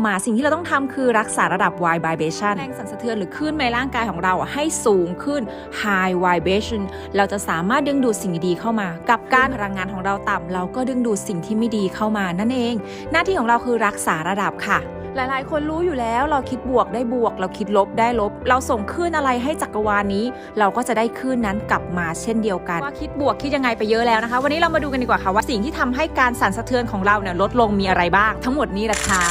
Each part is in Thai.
สิ่งดีๆเข้ามา สิ่งที่เราต้องทำคือรักษาระดับ vibration แรงสั่นสะเทือนหรือคลื่นในร่างกายของเราให้สูงขึ้น high vibration เราจะสามารถดึงดูดสิ่งดีๆเข้ามา กับการพลังงานของเราต่ำเราก็ดึงดูดสิ่งที่ไม่ดีเข้ามานั่นเอง หน้าที่ของเราคือรักษาระดับค่ะ หลายๆ คนรู้อยู่แล้วเราคิดบวกได้บวก เราคิดลบได้ลบ เราส่งคลื่นอะไรให้จักรวาลนี้ เราก็จะได้คลื่นนั้นกลับมาเช่นเดียวกัน ว่าคิดบวกคิดยังไงไปเยอะแล้วนะคะ วันนี้เรามาดูกันดีกว่าค่ะว่าสิ่งที่ทำให้การสั่นสะเทือนของเราเนี่ยลดลงมีอะไรบ้าง ทั้งหมดนี้แหละค่ะ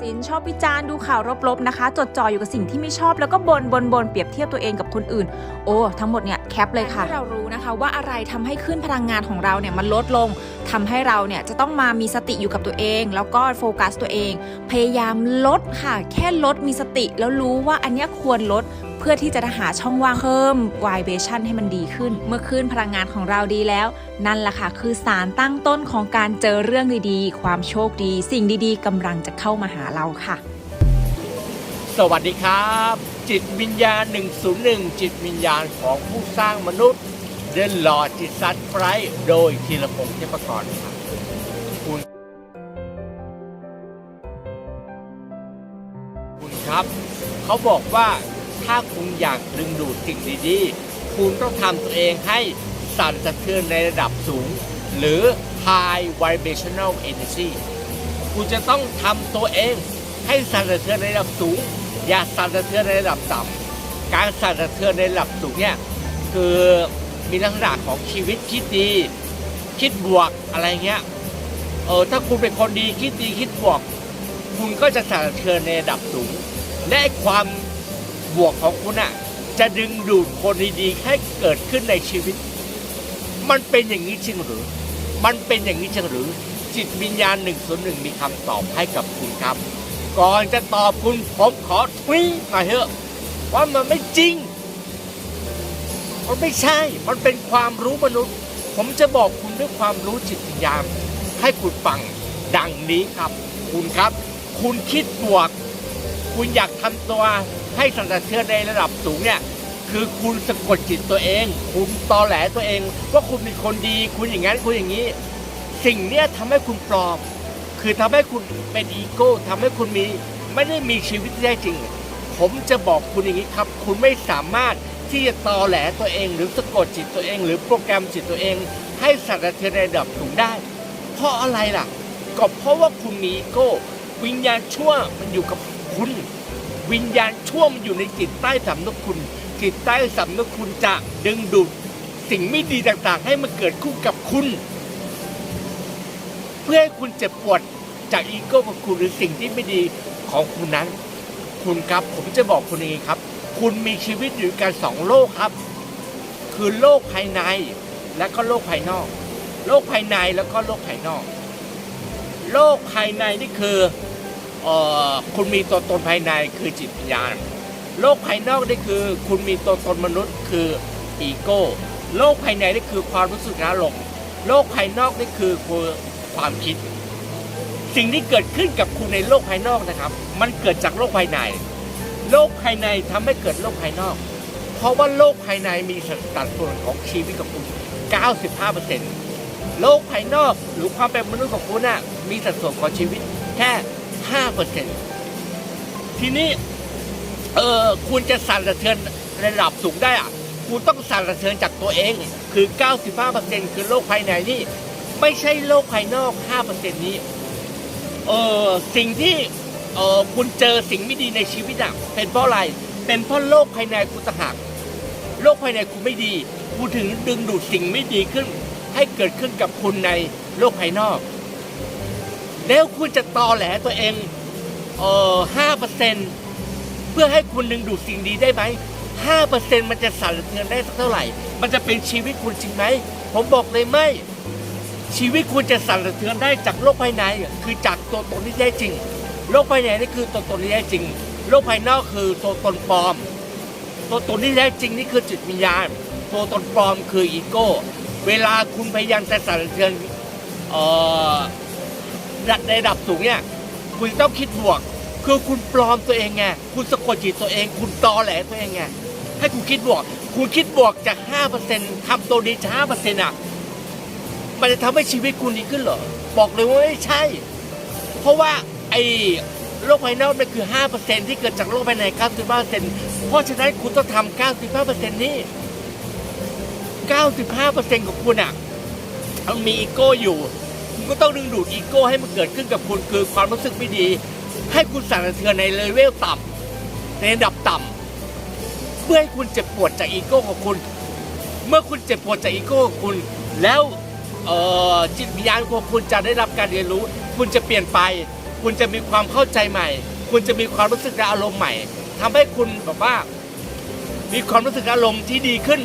สินชอบวิจารณ์ดูข่าวลบๆนะคะ จดจ่ออยู่กับสิ่งที่ไม่ชอบแล้วก็บนบนบนเปรียบเทียบตัวเองกับคนอื่น โอ้ทั้งหมดเนี่ยแคปเลยค่ะที่เรารู้นะคะว่าอะไรทำให้ขึ้นพลังงานของเราเนี่ยมันลดลงทำให้เราเนี่ยจะต้องมามีสติอยู่กับตัวเอง แล้วก็โฟกัสตัวเองพยายามลดค่ะ แค่ลดมีสติแล้วรู้ว่าอันนี้ควรลดเพื่อที่จะหาช่องว่างเพิ่ม vibration ให้มันดีขึ้น เมื่อขึ้นพลังงานของเราดีแล้ว นั่นแหละค่ะ คือสารตั้งต้นของการเจอเรื่องดีๆ ความโชคดี สิ่งดีๆกำลังจะเข้ามาหาเราค่ะ สวัสดีครับ จิตวิญญาณ 101 จิตวิญญาณของผู้สร้างมนุษย์เดินหลอดจิตสัตว์ไฟร์โดยธีรพงษ์เทพกรครับ เขาบอกว่าถ้าคุณอยากดึงดูดสิ่งดีๆ คุณต้องทำตัวเองให้สั่นสะเทือนในระดับสูง หรือ high vibrational energy คุณจะต้องทำตัวเองให้สั่นสะเทือนในระดับสูง อย่าสั่นสะเทือนในระดับต่ำการสั่นสะเทือนในระดับสูงเนี่ยคือมีลักษณะของชีวิตคิดดี คิดบวกอะไรเงี้ยเออถ้าคุณเป็นคนดีคิดดีคิดบวก คุณก็จะสั่นสะเทือนในระดับสูง และความบวกของคุณอะจะดึงดูดคนดีๆให้เกิดขึ้นในชีวิต มันเป็นอย่างนี้จริงหรือ มันเป็นอย่างนี้จริงหรือ จิตวิญญาณหนึ่งส่วนหนึ่งมีคำตอบให้กับคุณครับ ก่อนจะตอบคุณผมขอทวีตหน่อยเถอะว่ามันไม่จริง มันไม่ใช่ มันเป็นความรู้มนุษย์ ผมจะบอกคุณด้วยความรู้จิตวิญญาณให้คุณฟังดังนี้ครับ คุณครับ คุณคิดบวก คุณอยากทำตัวให้สั่นสะเทือในระดับสูงเนี่ยคือคุณสะกดจิตตัวเอง คุณตอแหลตัวเอง ว่าคุณเป็นคนดี คุณอย่างนั้นคุณอย่างนี้ สิ่งเนี้ยทำให้คุณปลอม คือทำให้คุณเป็นอีโก้ทำให้คุณมีไม่ได้มีชีวิตที่แท้จริง ผมจะบอกคุณอย่างนี้ครับ คุณไม่สามารถที่จะตอแหลตัวเอง หรือสะกดจิตตัวเอง หรือโปรแกรมจิตตัวเอง ให้สั่นสะเทือในระดับสูงได้ เพราะอะไรล่ะ ก็เพราะว่าคุณมีอีโก้ วิญญาณชั่วมันอยู่กับ คุณ วิญญาณชั่วมันอยู่ในจิตใต้สำนึกคุณ จิตใต้สำนึกคุณจะดึงดูดสิ่งไม่ดีต่างๆ ให้มันเกิดคู่กับคุณ เพื่อให้คุณเจ็บปวดจากอีโก้ของคุณหรือสิ่งที่ไม่ดีของคุณนั้น คุณครับผมจะบอกคุณเองครับ คุณมีชีวิตอยู่กันสองโลกครับ คือโลกภายในและก็โลกภายนอก โลกภายในแล้วก็โลกภายนอก โลกภายในนี่คือเอ่อ คุณมีตัวตนภายในคือจิตวิญญาณ โลกภายนอกนี่คือ คุณมีตัวตนมนุษย์คืออีโก้ โลกภายในนี่คือความรู้สึกอารมณ์โลกภายนอกนี่คือคือความคิด สิ่งที่เกิดขึ้นกับคุณในโลกภายนอกนะครับ มันเกิดจากโลกภายใน โลกภายในทำให้เกิดโลกภายนอก เพราะว่าโลกภายในมีสัดส่วนของชีวิตของคุณ 95%โลกภายนอกหรือความเป็นมนุษย์ของคุณน่ะมีสัดส่วนของชีวิตแค่ 5%ทีนี้เออคุณจะสั่นสะเทือนระดับสูงได้อะคุณต้องสั่นสะเทือนจากตัวเอง คือ 95%คือโลกภายในนี่ ไม่ใช่โลกภายนอก 5%นี้เออสิ่งที่เออคุณเจอสิ่งไม่ดีในชีวิตอะเป็นเพราะอะไร เป็นเพราะโลกภายในคุณต่างหากโลกภายในคุณไม่ดี คุณถึงดึงดูดสิ่งไม่ดีขึ้น ให้เกิดขึ้นกับคุณในโลกภายนอก แล้วคุณจะตอแหลตัวเองเออห้าเปอร์เซ็นเพื่อให้คุณดึงดูดสิ่งดีได้ไหมห้าเปอร์เซ็นมันจะสั่นเทือนได้สักเท่าไหร่ มันจะเป็นชีวิตคุณจริงไหม ผมบอกเลยไม่ ชีวิตคุณจะสั่นสะเทือนได้จากโลกภายใน คือจากตัวตนที่แท้จริง โลกภายในนี่คือตัวตนที่แท้จริง โลกภายนอกคือตัวตนปลอม ตัวตนที่แท้จริงนี่คือจิตวิญญาณ ตัวตนปลอมคืออีโก้ เวลาคุณพยายามจะสั่นสะเทือนเอ่อ ในระดับสูงเนี่ยคุณต้องคิดบวก คือคุณปลอมตัวเองไงคุณสะกดจิตตัวเอง คุณตอแหลตัวเองไงให้คุณคิดบวก คุณคิดบวกจาก 5%ทำตัวดีจาก5%อะมันจะทำให้ชีวิตคุณดีขึ้นเหรอ บอกเลยว่าไม่ใช่ เพราะว่าไอ้โลกภายนอกนั่นคือ 5%ที่เกิดจากโลกภายใน 95%เพราะฉะนั้นคุณต้องทำ95%นี้95%ของคุณอะมันมีอีโก้อยู่ คุณก็ต้องดึงดูดอีโก้ให้มันเกิดขึ้นกับคุณคือความรู้สึกไม่ดี ให้คุณสั่นสะเทือนในเลเวลต่ำในระดับต่ำเพื่อให้คุณเจ็บปวดจากอีโก้ของคุณ เมื่อคุณเจ็บปวดจากอีโก้ของคุณ แล้วจิตวิญญาณของคุณจะได้รับการเรียนรู้ คุณจะเปลี่ยนไป คุณจะมีความเข้าใจใหม่ คุณจะมีความรู้สึกและอารมณ์ใหม่ทำให้คุณแบบว่า มีความรู้สึกอารมณ์ที่ดีขึ้น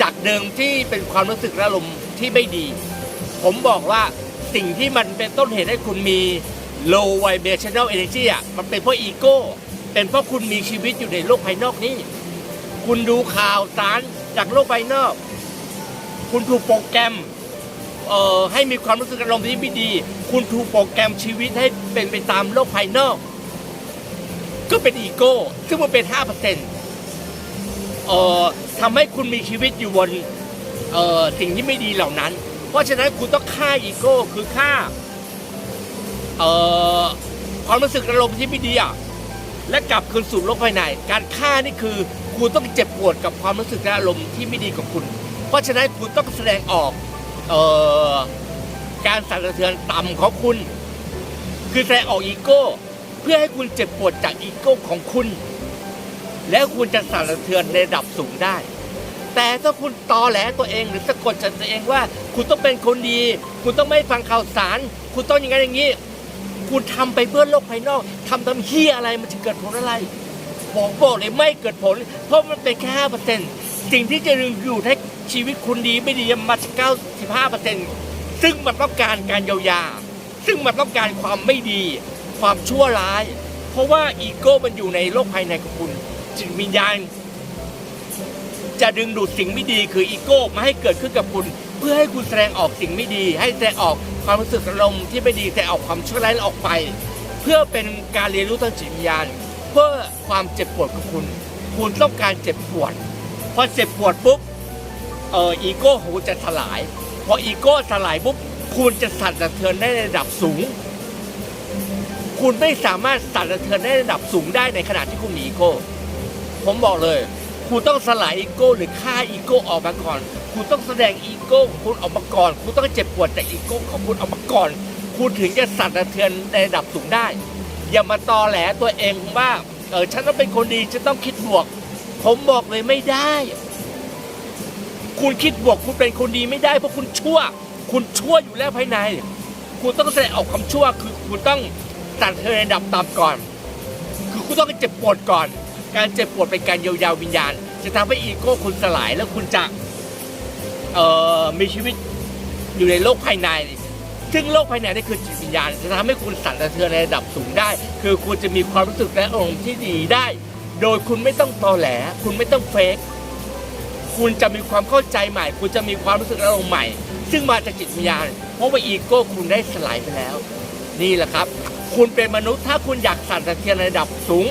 จากเดิมที่เป็นความรู้สึกอารมณ์ที่ไม่ดี ผมบอกว่า สิ่งที่มันเป็นต้นเหตุให้คุณมี low vibrational energy อะมันเป็นเพราะอีโก้ เป็นเพราะคุณมีชีวิตอยู่ในโลกภายนอกนี้คุณดูข่าวสารจากโลกภายนอก คุณถูกโปรแกรมเอ่อให้มีความรู้สึกอารมณ์ที่ไม่ดี คุณถูกโปรแกรมชีวิตให้เป็นไปตามโลกภายนอก ก็เป็นอีโก้ ซึ่งมันเป็น 5%เอ่อทำให้คุณมีชีวิตอยู่บนเอ่อสิ่งที่ไม่ดีเหล่านั้น เพราะฉะนั้นคุณต้องฆ่าอีโก้คือฆ่าเอ่อความรู้สึกอารมณ์ที่ไม่ดีอะและกลับคืนสู่โลกภายใน การฆ่านี่คือคุณต้องเจ็บปวดกับความรู้สึกและอารมณ์ที่ไม่ดีกับคุณ เพราะฉะนั้นคุณต้องแสดงออกเอ่อการสั่นสะเทือนต่ำของคุณ คือแสดงออกอีโก้ เพื่อให้คุณเจ็บปวดจากอีโก้ของคุณ แล้วคุณจะสั่นสะเทือนในระดับสูงได้ แต่ถ้าคุณตอแหลตัวเองหรือสะกดใจตัวเองว่า คุณต้องเป็นคนดี คุณต้องไม่ฟังข่าวสาร คุณต้องอย่างนั้นอย่างนี้ คุณทำไปเพื่อโลกภายนอกทำทำเฮียอะไรมันจะเกิดผลอะไรบอกบอกเลยไม่เกิดผล เพราะมันเป็นแค่ห้าเปอร์เซ็นต์สิ่งที่จะดึงอยู่ให้ชีวิตคุณดีไม่ดีมาจากเก้าสิบห้าเปอร์เซ็นต์ซึ่งมันต้องการการเยียวยา ซึ่งมันต้องการความไม่ดี ความชั่วร้าย เพราะว่าอีโก้มันอยู่ในโลกภายในของคุณจิตวิญญาณ จะดึงดูดสิ่งไม่ดีคืออีโก้มาให้เกิดขึ้นกับคุณ เพื่อให้คุณแสดงออกสิ่งไม่ดี ให้แสดงออกความรู้สึกอารมณ์ที่ไม่ดีแสดงออกความชั่วร้ายออกไป เพื่อเป็นการเรียนรู้ทางจิตวิญญาณเพื่อความเจ็บปวดของคุณ คุณต้องการเจ็บปวดพอเจ็บปวดปุ๊บเอออีโก้ของคุณจะสลาย พออีโก้สลายปุ๊บคุณจะสั่นสะเทือนได้ในระดับสูง คุณไม่สามารถสั่นสะเทือนได้ในระดับสูงได้ในขณะที่คุณมีอีโก้ ผมบอกเลย คุณต้องสลายอีโก้หรือฆ่าอีโก้ออกมาก่อนคุณต้องแสดงอีโก้ของคุณออกมาก่อนคุณต้องเจ็บปวดจากอีโก้ของคุณออกมาก่อนคุณถึงจะสั่นสะเทือนในระดับสูงได้ อย่ามาตอแหลตัวเองว่าเออฉันต้องเป็นคนดีฉันต้องคิดบวก ผมบอกเลยไม่ได้ คุณคิดบวกคุณเป็นคนดีไม่ได้เพราะคุณชั่ว คุณชั่วอยู่แล้วภายใน คุณต้องแสดงออกความชั่วคือคุณต้องสั่นสะเทือนในระดับต่ำก่อน คือคุณต้องเจ็บปวดก่อน การเจ็บปวดเป็นการเยียวยาวิญญาณ จะทำให้อีโก้คุณสลายแล้วคุณจะเอ่อมีชีวิตอยู่ในโลกภายใน ซึ่งโลกภายในนี่คือจิตวิญญาณ จะทำให้คุณสั่นสะเทือนในระดับสูงได้ คือคุณจะมีความรู้สึกและอารมณ์ที่ดีได้ โดยคุณไม่ต้องตอแหล คุณไม่ต้องเฟกคุณจะมีความเข้าใจใหม่ คุณจะมีความรู้สึกและอารมณ์ใหม่ ซึ่งมาจากจิตวิญญาณ เพราะว่าอีโก้คุณได้สลายไปแล้ว นี่แหละครับ คุณเป็นมนุษย์ถ้าคุณอยากสั่นสะเทือนในระดับสูง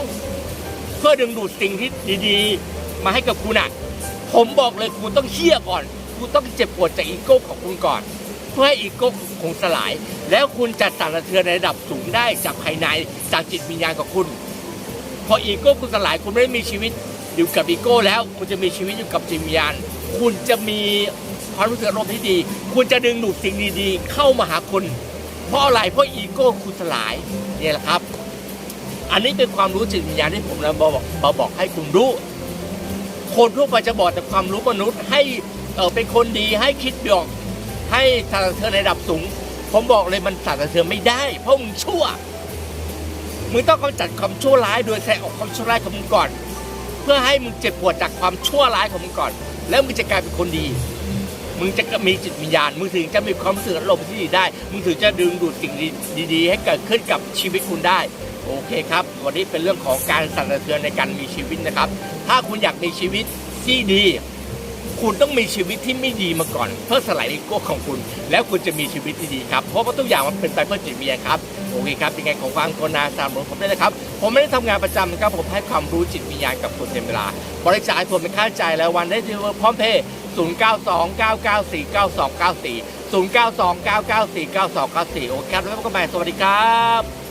เพื่อดึงดูดสิ่งที่ดีๆ มาให้กับคุณอะผมบอกเลยคุณต้องเชี่ยก่อน คุณต้องเจ็บปวดจากอีโก้ของคุณก่อน เพื่อให้อีโก้คงสลาย แล้วคุณจะสั่นสะเทือนในระดับสูงได้จากภายในจากจิตวิญญาณของคุณ พออีโก้คุณสลายคุณไม่ได้มีชีวิตอยู่กับอีโก้ แล้วคุณจะมีชีวิตอยู่กับจิตวิญญาณ คุณจะมีความรู้สึกอารมณ์ที่ดี คุณจะดึงดูดสิ่งดีๆ เข้ามาหาคุณเพราะอะไรเพราะอีโก้คุณสลายเนี่ยแหละครับ อันนี้เป็นความรู้จิตวิญญาณที่ผมนำมาบอกบอกให้คุณรู้ คนทั่วไปจะบอกแต่ความรู้มนุษย์ให้เออเป็นคนดีให้คิดบวกให้สารเทือนในระดับสูง ผมบอกเลยมันสารเทือนไม่ได้ เพราะมึงชั่วมึงต้องกำจัดความชั่วร้ายโดยแสดงออกความชั่วร้ายของมึงก่อน เพื่อให้มึงเจ็บปวดจากความชั่วร้ายของมึงก่อน แล้วมึงจะกลายเป็นคนดี มึงจะมีจิตวิญญาณมึงถึงจะมีความรู้สึกอารมณ์ที่ดีได้ มึงถึงจะดึงดูดสิ่งดีๆ ให้เกิดขึ้นกับชีวิตคุณได้ โอเคครับ วันนี้เป็นเรื่องของการสั่นสะเทือนในการมีชีวิตนะครับ ถ้าคุณอยากมีชีวิตที่ดี คุณต้องมีชีวิตที่ไม่ดีมาก่อน เพื่อสลายอีโก้ของคุณ แล้วคุณจะมีชีวิตที่ดีครับ เพราะว่าทุกอย่างมันเป็นไปเพื่อจิตวิญญาณครับ โอเคครับยังไงของฟังโคนาสามของผมได้เลยครับ ผมไม่ได้ทำงานประจำนะครับ ผมให้ความรู้จิตวิญญาณกับคุณเต็มเวลา บริจาคให้ผมเป็นค่าใช้จ่ายแล้ววันได้ที่พร้อมเพย์0 9 2 9 9 4 9 2 9 4 0 9 2 9 9 4 9 2 9 4 โอเคครับแล้วพบกันใหม่สวัสดีครับ